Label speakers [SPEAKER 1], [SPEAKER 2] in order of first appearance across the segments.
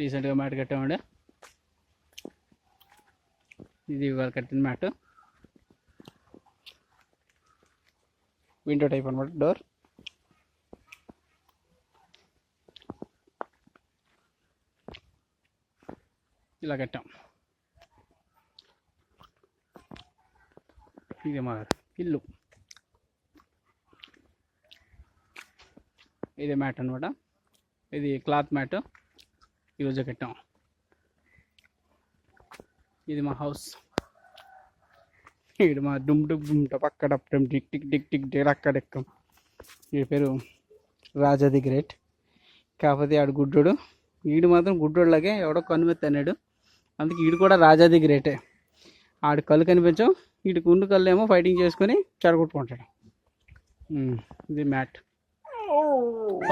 [SPEAKER 1] రీసెంట్గా మ్యాట్ కట్టామండి. ఇది ఇవాళ కట్టిన మ్యాట్ విండో టైప్ అనమాట డోర్ ఇలా కట్టాం. ఇది మా ఇల్లు. ఇది మ్యాట్ అనమాట ఇది క్లాత్ మ్యాట్ ఈరోజు కట్టాం. ఇది మా హౌస్. ఇది మా డుమ్ డుమ్ డుమ్ టప్ అక్కడ టమ్ టిక్ టిక్ టిక్ టిక్ అక్కడ ఎక్కాం. వీడి పేరు రాజా ది గ్రేట్. కాకపోతే ఆడు గుడ్డోడు. ఈడు మాత్రం గుడ్డోళ్ళకే ఎవడో కనుమెత్తి అన్నాడు. అందుకే ఈడు కూడా రాజా ది గ్రేటే. ఆడు కళ్ళు కనిపించవు. వీడి గుండు కళ్ళు ఏమో ఫైటింగ్ చేసుకొని చెడగొట్టుకుంటాడు ఇది మ్యాట్.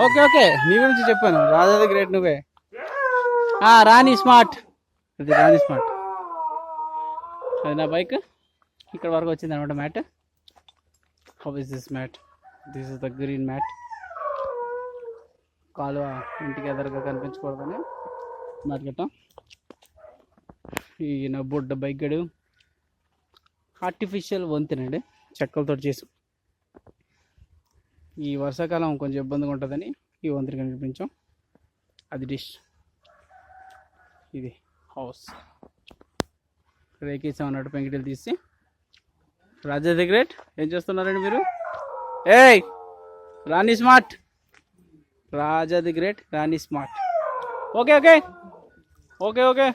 [SPEAKER 1] Okay okay. నీ గురించి చెప్పాను. రాజా ది గ్రేట్ నువ్వే. రాణి స్మార్ట్. అది రాణి స్మార్ట్. అది నా బైక్. ఇక్కడ వరకు వచ్చింది అనమాట mat. How is this mat? This is the green mat. కాలువ ఇంటికి ఎదురుగా కనిపించకూడదని మ్యాట్ కట్టాం ఈ బుడ్డ బైక్ గడు. ఆర్టిఫిషియల్ వంతెనండి. చెక్కలతో చేసి. ఈ వర్షాకాలం కొంచెం ఇబ్బందిగా ఉంటుందని ఈ వంతెన కనిపించాం. అది డిష్. ఇది హౌస్. రేకేసాం అన్నట్టు పెంకిటీలు తీసి. రాజా ది గ్రేట్ ఏం చేస్తున్నారండి మీరు? ఏయ్ Rani smart. Raja the great Rani smart. Okay okay. Okay okay.